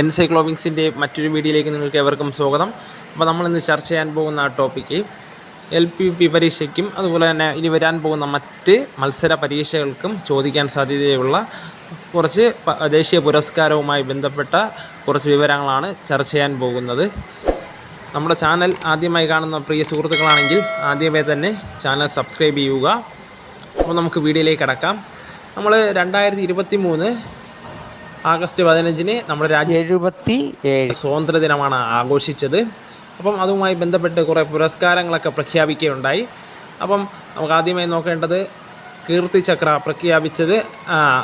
എൻസൈക്ലോബിങ്സിന്റെ മറ്റൊരു വീഡിയോയിലേക്ക് നിങ്ങൾക്ക് എവർക്കും സ്വാഗതം. അപ്പോൾ നമ്മളിന്ന് ചർച്ച ചെയ്യാൻ പോകുന്ന ആ ടോപ്പിക്ക് എൽ പി പി പരീക്ഷയ്ക്കും അതുപോലെ തന്നെ ഇനി വരാൻ പോകുന്ന മറ്റ് മത്സര പരീക്ഷകൾക്കും ചോദിക്കാൻ സാധ്യതയുള്ള കുറച്ച് ദേശീയ പുരസ്കാരവുമായി ബന്ധപ്പെട്ട കുറച്ച് വിവരങ്ങളാണ് ചർച്ച ചെയ്യാൻ പോകുന്നത്. നമ്മുടെ ചാനൽ ആദ്യമായി കാണുന്ന പ്രിയ സുഹൃത്തുക്കളാണെങ്കിൽ ആദ്യമേ തന്നെ ചാനൽ സബ്സ്ക്രൈബ് ചെയ്യുക. അപ്പോൾ നമുക്ക് വീഡിയോയിലേക്ക് കടക്കാം. നമ്മൾ രണ്ടായിരത്തി ഇരുപത്തി മൂന്ന് ആഗസ്റ്റ് പതിനഞ്ചിന് നമ്മുടെ രാജ്യം എഴുപത്തി ഏഴ്. സ്വാതന്ത്ര്യ ദിനമാണ് ആഘോഷിച്ചത്. അപ്പം അതുമായി ബന്ധപ്പെട്ട് കുറേ പുരസ്കാരങ്ങളൊക്കെ പ്രഖ്യാപിക്കുകയുണ്ടായി. അപ്പം നമുക്ക് ആദ്യമായി നോക്കേണ്ടത് കീർത്തി ചക്ര പ്രഖ്യാപിച്ചത്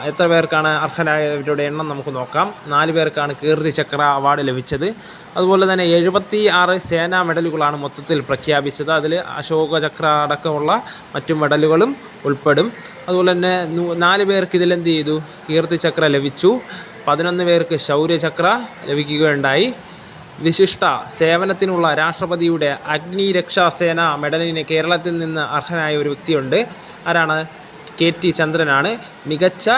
എത്ര പേർക്കാണ് അർഹരായവരുടെ എണ്ണം നമുക്ക് നോക്കാം. നാല് പേർക്കാണ് കീർത്തി ചക്ര അവാർഡ് ലഭിച്ചത്. അതുപോലെ തന്നെ എഴുപത്തി ആറ് സേനാ മെഡലുകളാണ് മൊത്തത്തിൽ പ്രഖ്യാപിച്ചത്. അതിൽ അശോക ചക്ര അടക്കമുള്ള മറ്റു മെഡലുകളും ഉൾപ്പെടും. അതുപോലെ തന്നെ നാല് പേർക്ക് ഇതിലെന്ത് ചെയ്തു? കീർത്തി ചക്ര ലഭിച്ചു. പതിനൊന്ന് പേർക്ക് ശൗര്യചക്ര ലഭിക്കുകയുണ്ടായി. വിശിഷ്ട സേവനത്തിനുള്ള രാഷ്ട്രപതിയുടെ അഗ്നിരക്ഷാസേന മെഡലിന് കേരളത്തിൽ നിന്ന് അർഹനായ ഒരു വ്യക്തിയുണ്ട്. ആരാണ്? കെ ടി ചന്ദ്രനാണ്. മികച്ച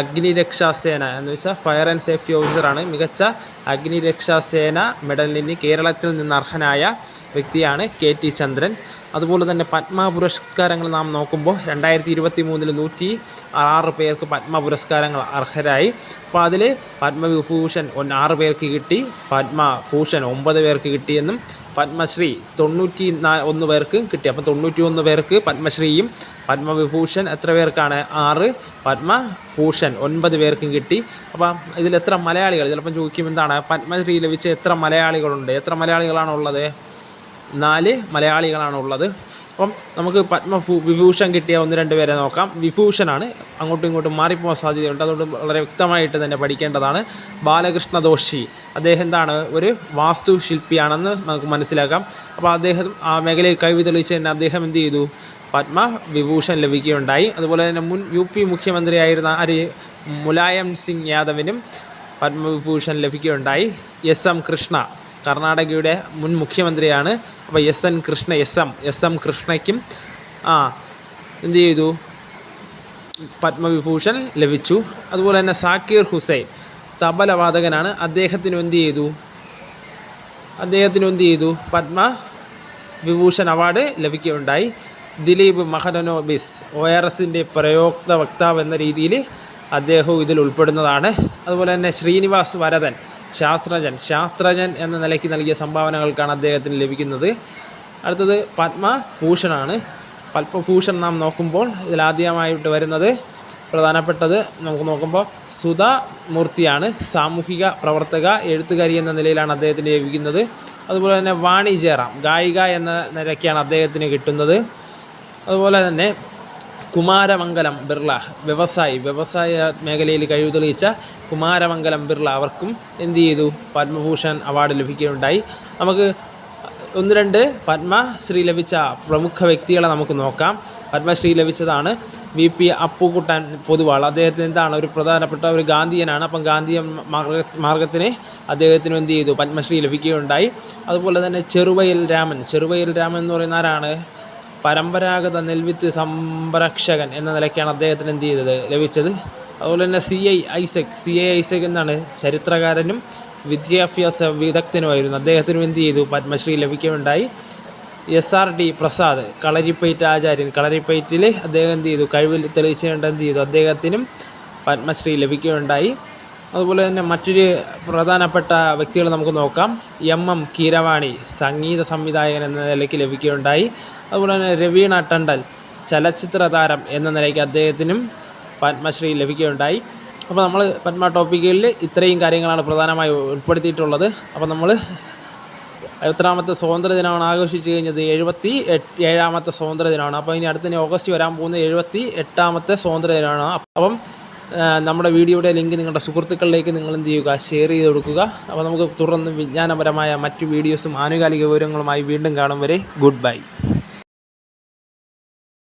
അഗ്നിരക്ഷാസേന എന്ന് വെച്ചാൽ ഫയർ ആൻഡ് സേഫ്റ്റി ഓഫീസറാണ് മികച്ച അഗ്നിരക്ഷാസേന മെഡലിന് കേരളത്തിൽ നിന്ന് അർഹനായ വ്യക്തിയാണ് കെ ടി ചന്ദ്രൻ. അതുപോലെ തന്നെ പത്മ പുരസ്കാരങ്ങൾ നാം നോക്കുമ്പോൾ രണ്ടായിരത്തി ഇരുപത്തി മൂന്നിൽ നൂറ്റി ആറ് പേർക്ക് പത്മ പുരസ്കാരങ്ങൾ അർഹരായി. അപ്പോൾ അതിൽ പത്മവിഭൂഷൺ ആറ് പേർക്ക് കിട്ടി പത്മഭൂഷൺ ഒമ്പത് പേർക്ക് കിട്ടിയെന്നും പത്മശ്രീ തൊണ്ണൂറ്റി നാ ഒന്ന് പേർക്ക് കിട്ടി. അപ്പോൾ തൊണ്ണൂറ്റി ഒന്ന് പേർക്ക് പത്മശ്രീയും പത്മവിഭൂഷൺ എത്ര പേർക്കാണ്? ആറ് പത്മഭൂഷൺ ഒൻപത് പേർക്കും കിട്ടി. അപ്പം ഇതിൽ എത്ര മലയാളികൾ? ചിലപ്പം ചോദിക്കും എന്താണ്? പത്മശ്രീ ലഭിച്ച എത്ര മലയാളികളുണ്ട്? എത്ര മലയാളികളാണുള്ളത്? നാല് മലയാളികളാണ് ഉള്ളത് അപ്പം നമുക്ക് പത്മ വിഭൂഷൺ കിട്ടിയ ഒന്ന് രണ്ട് പേരെ നോക്കാം. വിഭൂഷണാണ് അങ്ങോട്ടും ഇങ്ങോട്ടും മാറിപ്പോകാൻ സാധ്യതയുണ്ട്. അതുകൊണ്ട് വളരെ വ്യക്തമായിട്ട് തന്നെ പഠിക്കേണ്ടതാണ്. ബാലകൃഷ്ണ ദോഷി. അദ്ദേഹം എന്താണ്? ഒരു വാസ്തുശില്പിയാണെന്ന് നമുക്ക് മനസ്സിലാക്കാം. അപ്പോൾ അദ്ദേഹം ആ മേഖലയിൽ കഴിവ് തെളിയിച്ച് തന്നെ അദ്ദേഹം എന്ത് ചെയ്തു? പത്മ വിഭൂഷൺ ലഭിക്കുകയുണ്ടായി. അതുപോലെ തന്നെ മുൻ യു പി മുഖ്യമന്ത്രിയായിരുന്ന ആര്? മുലായം സിംഗ് യാദവിനും പത്മവിഭൂഷൺ ലഭിക്കുകയുണ്ടായി. S M Krishna. കർണാടകയുടെ മുൻ മുഖ്യമന്ത്രിയാണ്. അപ്പോൾ S N Krishna S M S M കൃഷ്ണയ്ക്കും ആ എന്ത് ചെയ്തു? പത്മവിഭൂഷൺ ലഭിച്ചു. അതുപോലെ തന്നെ സാക്കീർ ഹുസൈൻ തബലവാദകനാണ് അദ്ദേഹത്തിന് എന്ത് ചെയ്തു? അദ്ദേഹത്തിന് എന്ത് ചെയ്തു? പത്മ വിഭൂഷൺ അവാർഡ് ലഭിക്കുകയുണ്ടായി. ദിലീപ് മഹനോബിസ് ഒ ആർ എസിന്റെ പ്രയോക്ത വക്താവ് എന്ന രീതിയിൽ അദ്ദേഹവും ഇതിൽ ഉൾപ്പെടുന്നതാണ്. അതുപോലെ തന്നെ ശ്രീനിവാസ് വരദൻ ശാസ്ത്രജ്ഞൻ ശാസ്ത്രജ്ഞൻ എന്ന നിലയ്ക്ക് നൽകിയ സംഭാവനകൾക്കാണ് അദ്ദേഹത്തിന് ലഭിക്കുന്നത്. അടുത്തത് പത്മഭൂഷണാണ്. പത്മഭൂഷൺ നാം നോക്കുമ്പോൾ ഇതിലാദ്യമായിട്ട് വരുന്നത് പ്രധാനപ്പെട്ടത് നമുക്ക് നോക്കുമ്പോൾ സുധാ മൂർത്തിയാണ് സാമൂഹിക പ്രവർത്തക എഴുത്തുകാരി എന്ന നിലയിലാണ് അദ്ദേഹത്തിന് ലഭിക്കുന്നത്. അതുപോലെ തന്നെ വാണി ജയറാം ഗായിക എന്ന നിലയ്ക്കാണ് അദ്ദേഹത്തിന് കിട്ടുന്നത്. അതുപോലെ തന്നെ കുമാരമംഗലം ബിർള വ്യവസായി വ്യവസായ മേഖലയിൽ കഴിവ് തെളിയിച്ച കുമാരമംഗലം ബിർള അവർക്കും എന്ത് ചെയ്തു? പത്മഭൂഷൺ അവാർഡ് ലഭിക്കുകയുണ്ടായി. നമുക്ക് ഒന്ന് രണ്ട് പത്മശ്രീ ലഭിച്ച പ്രമുഖ വ്യക്തികളെ നമുക്ക് നോക്കാം. പത്മശ്രീ ലഭിച്ചതാണ് വി പി അപ്പുകുട്ടൻ പൊതുവാൾ. അദ്ദേഹത്തിന് എന്താണ്? ഒരു പ്രധാനപ്പെട്ട ഒരു ഗാന്ധിയനാണ്. അപ്പം ഗാന്ധിയൻ മാർഗ മാർഗത്തിന് അദ്ദേഹത്തിന് എന്ത് ചെയ്തു? പത്മശ്രീ ലഭിക്കുകയുണ്ടായി. അതുപോലെ തന്നെ ചെറുവയൽ രാമൻ. ചെറുവയൽ രാമൻ എന്ന് പറയുന്ന ആരാണ്? പരമ്പരാഗത നെൽവിത്ത് സംരക്ഷകൻ എന്ന നിലയ്ക്കാണ് അദ്ദേഹത്തിന് എന്ത് ചെയ്തത്? ലഭിച്ചത്. അതുപോലെ തന്നെ C I Isaac C I Isaac എന്നാണ് ചരിത്രകാരനും വിദ്യാഭ്യാസ വിദഗ്ധനുമായിരുന്നു. അദ്ദേഹത്തിനും എന്ത് ചെയ്തു? പത്മശ്രീ ലഭിക്കുകയുണ്ടായി. S R D Prasad Kalaripayattu ആചാര്യൻ. കളരിപ്പയറ്റിൽ അദ്ദേഹം എന്ത് ചെയ്തു? കഴിവിൽ തെളിയിച്ചുകൊണ്ട് എന്ത് ചെയ്തു? അദ്ദേഹത്തിനും പത്മശ്രീ ലഭിക്കുകയുണ്ടായി. അതുപോലെ തന്നെ മറ്റൊരു പ്രധാനപ്പെട്ട വ്യക്തികൾ നമുക്ക് നോക്കാം. എം എം കീരവാണി സംഗീത സംവിധായകൻ എന്ന നിലയ്ക്ക് ലഭിക്കുകയുണ്ടായി. അതുപോലെ തന്നെ രവീണ ടണ്ടൽ ചലച്ചിത്ര താരം എന്ന നിലയ്ക്ക് അദ്ദേഹത്തിനും പത്മശ്രീ ലഭിക്കുകയുണ്ടായി. അപ്പോൾ നമ്മൾ പത്മ ടോപ്പിക്കുകളിൽ ഇത്രയും കാര്യങ്ങളാണ് പ്രധാനമായി ഉൾപ്പെടുത്തിയിട്ടുള്ളത്. അപ്പോൾ നമ്മൾ എത്രാമത്തെ സ്വാതന്ത്ര്യ ദിനമാണ് ആഘോഷിച്ച് കഴിഞ്ഞത്? എഴുപത്തി ഏഴാമത്തെ സ്വാതന്ത്ര്യ ദിനമാണ്. അപ്പോൾ ഇനി അടുത്ത ഓഗസ്റ്റ് വരാൻ പോകുന്ന എഴുപത്തി എട്ടാമത്തെ സ്വാതന്ത്ര്യ ദിനമാണ്. അപ്പം നമ്മുടെ വീഡിയോയുടെ ലിങ്ക് നിങ്ങളുടെ സുഹൃത്തുക്കളിലേക്ക് നിങ്ങൾ എന്ത് ചെയ്യുക? ഷെയർ ചെയ്ത് കൊടുക്കുക. അപ്പോൾ നമുക്ക് തുടർന്ന് വിജ്ഞാനപരമായ മറ്റ് വീഡിയോസും ആനുകാലിക വിവരങ്ങളുമായി വീണ്ടും കാണും വരെ. Good bye